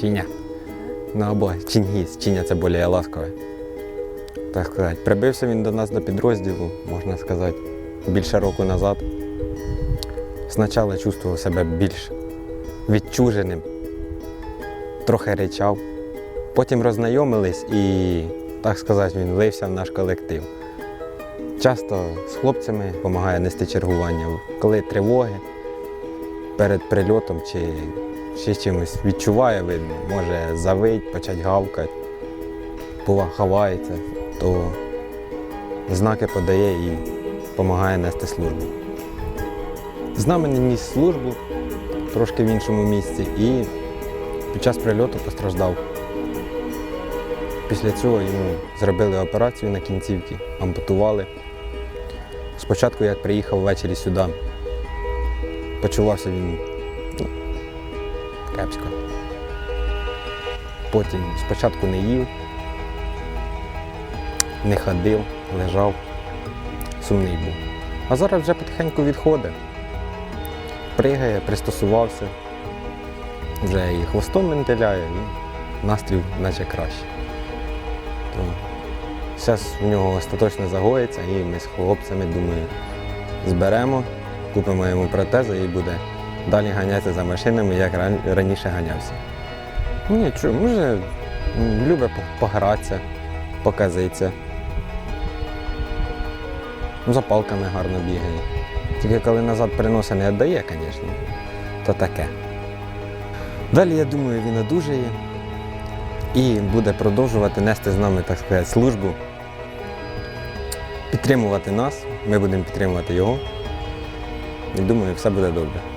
Чіня. Ну або Чингіс. Чіня це більш ласкове. Так сказати. Прибився він до нас до підрозділу, можна сказати, більше року назад. Спочатку чувствував себе більш відчуженим, трохи речав. Потім роззнайомились і, так сказати, він влився в наш колектив. Часто з хлопцями допомагає нести чергування, коли тривоги перед прильотом чи ще чимось відчуває, видно, може завить, почати гавкати, ховається, то знаки подає і допомагає нести службу. З нами ніс службу трошки в іншому місці і під час прильоту постраждав. Після цього йому зробили операцію на кінцівці, ампутували. Спочатку, як приїхав ввечері сюди, почувався він кепсько. Потім спочатку не їв, не ходив, лежав, сумний був. А зараз вже потихеньку відходить. Пригає, пристосувався, вже і хвостом ментеляє, і настрій наче краще. Зараз в нього остаточно загоїться і ми з хлопцями, думаю, зберемо, купимо йому протези і буде далі ганятися за машинами, як раніше ганявся. Нічого, може, любить погратися, показитися. За палками гарно бігає. Тільки коли назад приносить не віддає, звісно, то таке. Далі, я думаю, він одужає і буде продовжувати нести з нами, так сказати, службу, підтримувати нас, ми будемо підтримувати його. І думаю, все буде добре.